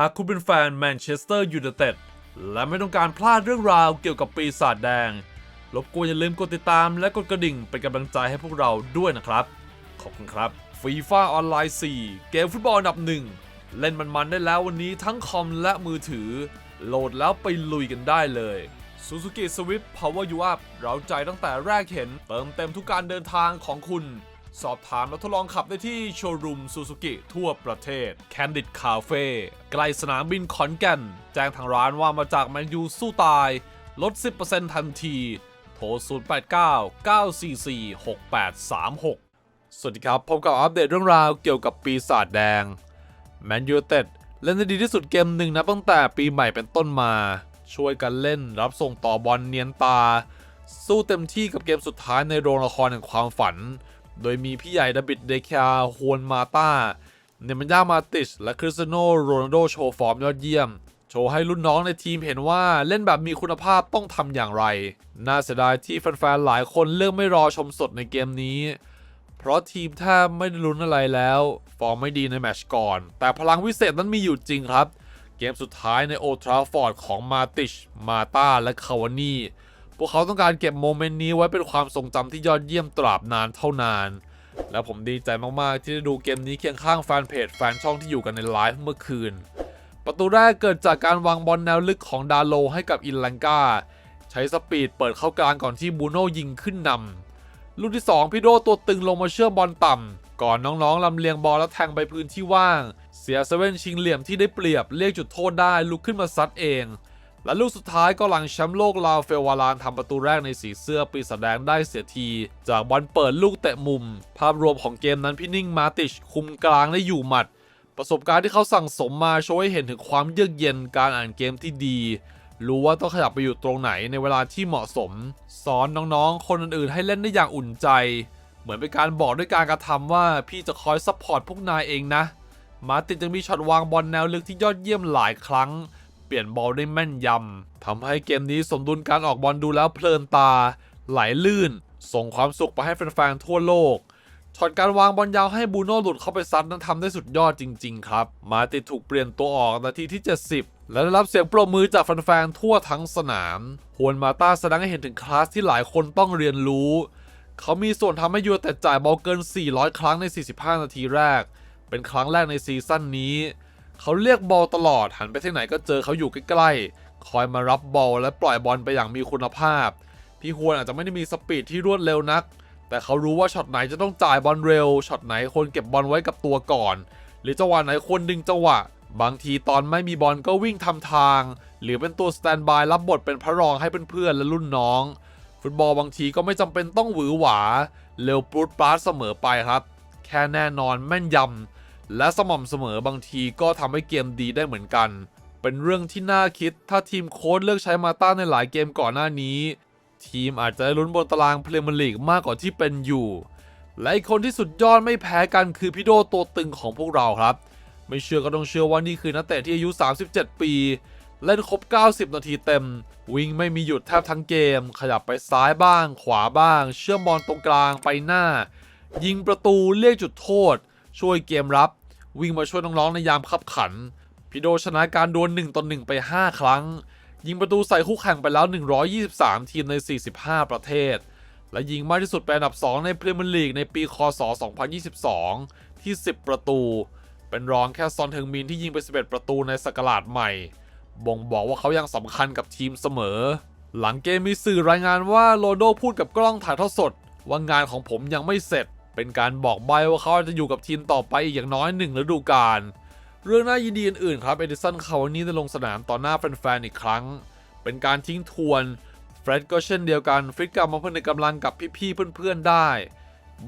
หากคุณเป็นแฟนแมนเชสเตอร์ยูไนเต็ดและไม่ต้องการพลาดเรื่องราวเกี่ยวกับปีศาจแดง รบกวนอย่าลืมกดติดตามและกดกระดิ่งเป็นกำลังใจให้พวกเราด้วยนะครับ ขอบคุณครับฟีฟ่าออนไลน์ 4 เกมฟุตบอลอันดับหนึ่งเล่นมันๆได้แล้ววันนี้ทั้งคอมและมือถือ โหลดแล้วไปลุยกันได้เลย Suzuki Swift Power You Up เราใจตั้งแต่แรกเห็น เติมเต็มทุกการเดินทางของคุณ สอบถามและทดลองขับได้ที่โชว์รูม Suzuki ทั่วประเทศ Candid Cafe ใกล้สนามบินขอนแก่น แจ้งทางร้านว่ามาจากแมนยูสู้ตาย ลด 10%ทันที โทร 089 944 6836 สวัสดีครับ พบกับอัปเดตเรื่องราวเกี่ยวกับปีศาจแดงแมนยูเต็ดเล่นได้ดีที่สุดเกมหนึ่งนะตั้งแต่ปีใหม่เป็นต้นมา ช่วยกันเล่นรับส่งต่อบอลเนียนตา สู้เต็มที่กับเกมสุดท้ายในโรงละครแห่งความฝัน โดยมีพี่ใหญ่ดบิดเดคาฮวนมาตาเนมันยามาติชและคริสเตียโนโรนัลโดโชว์ฟอร์มยอดเยี่ยม โชว์ให้รุ่นน้องในทีมเห็นว่าเล่นแบบมีคุณภาพต้องทำอย่างไร น่าเสียดายที่แฟนๆหลายคนเลือกไม่รอชมสดในเกมนี้ เพราะทีมแทบไม่ได้ลุ้นอะไรแล้ว ฟอร์มไม่ดีในแมชก่อน แต่พลังวิเศษนั้นมีอยู่จริงครับ เกมสุดท้ายในโอทราฟอร์ดของมาติช มาตาและคาวานี่ พวกเขาต้องการเก็บโมเมนต์นี้ไว้เป็นความทรงจำที่ยอดเยี่ยมตราบนานเท่านาน และผมดีใจมากๆ ที่ได้ดูเกมนี้เคียงข้างแฟนเพจแฟนช่องที่อยู่กันในไลฟ์เมื่อคืน ประตูแรกเกิดจากการวางบอลแนวลึกของดาโลให้กับอินลังกาใช้สปีดเปิดเข้ากลางก่อนที่บูโน่ยิงขึ้นนำลูกที่ 2 พี่โดตัวตึงลงมาเชื่อมบอลต่ำก่อนน้องๆลำเลียงบอลแล้วแทงไปพื้นที่ว่าง เสียเซเว่นชิงเหลี่ยมที่ได้เปรียบเรียกจุดโทษได้ลุกขึ้นมาซัดเอง และลูกสุดท้ายก็หลังแชมป์โลกลาวเฟลวารานทำประตูแรกในสีเสื้อปีศาจแดงได้เสียที จากบอลเปิดลูกเตะมุม ภาพรวมของเกมนั้นพี่นิ่งมาติชคุมกลางได้อยู่หมัด ประสบการณ์ที่เขาสั่งสมมาโชว์ให้เห็นถึงความเยือกเย็นการอ่านเกมที่ดี รู้ว่าต้องขยับไปอยู่ตรงไหนในเวลาที่เหมาะสม สอนน้องๆ คนอื่นๆ ให้เล่นได้อย่างอุ่นใจ เหมือนเป็นการบอกด้วยการกระทำว่าพี่จะคอยซัพพอร์ตพวกนายเองนะ มาติดยังมีช็อตวางบอลแนวลึกที่ยอดเยี่ยมหลายครั้ง เปลี่ยนบอลได้แม่นยำทำให้เกมนี้สมดุลการออกบอลดูแล้วเพลินตา ไหลลื่น ส่งความสุขไปให้แฟนๆทั่วโลกช็อตการวางบอลยาวให้บูโน่หลุดเข้าไปซัดนั้นทำได้สุดยอดจริง ๆ ครับ มาติดถูกเปลี่ยนตัวออกนาทีที่ 70 และได้รับเสียงปรบมือจากแฟนๆทั่วทั้งสนามฮวนมาตาแสดงให้เห็นถึงคลาสที่หลายคนต้องเรียนรู้ เขามีส่วนทำให้ยูไนเต็ดจ่ายบอลเกิน 400 ครั้งใน 45 นาทีแรก เป็นครั้งแรกในซีซั่นนี้ เขาเรียกบอลตลอดหันไปที่ไหนก็เจอเขาอยู่ใกล้ๆ คอยมารับบอลและปล่อยบอลไปอย่างมีคุณภาพ พี่ฮวนอาจจะไม่ได้มีสปีดที่รวดเร็วนัก แต่เขารู้ว่าช็อตไหนจะต้องจ่ายบอลเร็ว ช็อตไหนควรเก็บบอลไว้กับตัวก่อน หรือจังหวะไหนควรดึงจังหวะ บางทีตอนไม่มีบอลก็วิ่งทำทาง หรือเป็นตัวสแตนบายรับบทเป็นพระรองให้เพื่อนๆและรุ่นน้อง ฟุตบอลบางทีก็ไม่จำเป็นต้องหวือหวา เร็วปรุดปราดเสมอไปครับ แค่แน่นอนแม่นยำ และสม่ำเสมอบางทีก็ทำให้เกมดีได้เหมือนกัน เป็นเรื่องที่น่าคิดถ้าทีมโค้ชเลือกใช้มาต้าในหลายเกมก่อนหน้านี้ ทีมอาจจะได้ลุ้นบนตารางเพรีเมียร์ลีกมากกว่าที่เป็นอยู่ และอีกคนที่สุดยอดไม่แพ้กันคือพี่โดตัวตึงของพวกเราครับ ไม่เชื่อก็ต้องเชื่อว่านี่คือนักเตะที่อายุ 37 ปี เล่นครบ 90 นาทีเต็ม วิ่งไม่มีหยุดแทบทั้งเกม ขยับไปซ้ายบ้าง ขวาบ้าง เชื่อมบอลตรงกลางไปหน้า ยิงประตูเรียกจุดโทษ ช่วยเกมรับ วิ่งมาช่วยน้องๆในยามขับขันพี่โดชนะการดวล1ต่อ1ไป 5 ครั้ง ยิงประตูใส่คู่แข่งไปแล้ว 123 ทีมใน 45 ประเทศ และยิงมากที่สุดเป็นอันดับ 2 ในพรีเมียร์ลีกในปีคศ 2022 ที่ 10 ประตู เป็นรองแค่ซอนเทิงมินที่ยิงไป 11 ประตูในสกราดใหม่ บ่งบอกว่าเขายังสำคัญกับทีมเสมอ หลังเกมมีสื่อรายงานว่าโรโดพูดกับกล้องถ่ายทอดสดว่างานของผมยังไม่เสร็จ เป็นการบอกใบว่าเขาจะอยู่กับทีมต่อไปอีกอย่างน้อยหนึ่งฤดูกาลเรื่องน่ายินดีอื่นๆครับเอดิสันคาวานี่ได้ลงสนามต่อหน้าแฟนๆอีกครั้ง เป็นการทิ้งทวนเฟร็ดก็เช่นเดียวกันฟิตกลับมาเพื่อนในกำลังกับพี่ๆเพื่อนๆได้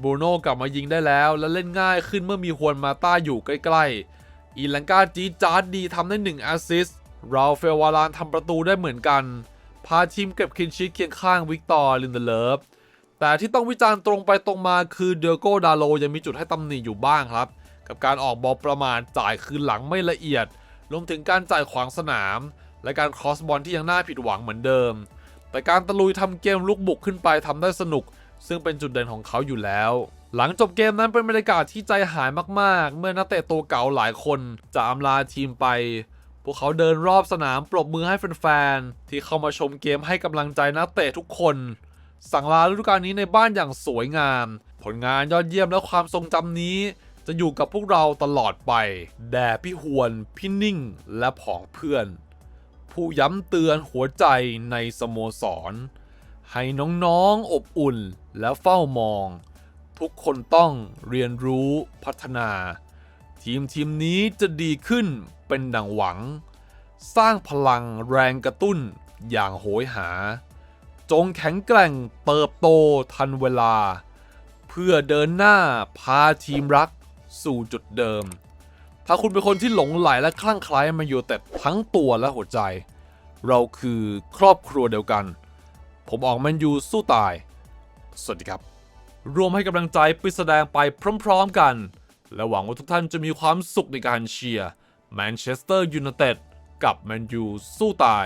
บูโน่กลับมายิงได้แล้ว และเล่นง่ายขึ้นเมื่อมีฮวนมาต้าอยู่ใกล้ๆ อีลังกาจีจาร์ดดีทำได้1แอสซิสต์ราเฟลวารานทำประตูได้เหมือนกัน พาทีมเก็บคินชีตเคียงข้างวิกตอร์ลินเดเลฟ แต่ที่ต้องวิจารณ์ตรงไปตรงมาคือเดโกดาโลยังมีจุดให้ตำหนิอยู่บ้างครับ กับการออกบอลประมาณจ่ายคืนหลังไม่ละเอียด รวมถึงการจ่ายขวางสนาม และการครอสบอลที่ยังน่าผิดหวังเหมือนเดิม แต่การตะลุยทำเกมลุกบุกขึ้นไปทำได้สนุก ซึ่งเป็นจุดเด่นของเขาอยู่แล้ว หลังจบเกมนั้นเป็นบรรยากาศที่ใจหายมากๆ เมื่อนักเตะตัวเก่าหลายคนจะอำลาทีมไปพวกเขาเดินรอบสนามปรบมือให้แฟนๆที่เข้ามาชมเกมให้กำลังใจนักเตะทุกคน สั่งลาฤดูกาลนี้ในบ้านอย่างสวยงาม ผลงานยอดเยี่ยมและความทรงจำนี้ จะอยู่กับพวกเราตลอดไป แด่พี่หวน พี่นิ่ง และผองเพื่อน ผู้ย้ำเตือนหัวใจในสโมสร ให้น้องๆอบอุ่นและเฝ้ามอง ทุกคนต้องเรียนรู้พัฒนา ทีมทีมนี้จะดีขึ้นเป็นดังหวัง สร้างพลังแรงกระตุ้นอย่างโหยหา จงแข็งแกร่งเติบโตทันเวลา เพื่อเดินหน้าพาทีมรักสู่จุดเดิม ถ้าคุณเป็นคนที่หลงไหลและคลั่งไคล้มาอยู่แต่ทั้งตัวและหัวใจ เราคือครอบครัวเดียวกัน ผมออกแมนยูสู้ตาย สวัสดีครับ รวมให้กำลังใจไปแสดงไปพร้อมๆกัน และหวังว่าทุกท่านจะมีความสุขในการเชียร์แมนเชสเตอร์ยูไนเต็ดกับแมนยูสู้ตาย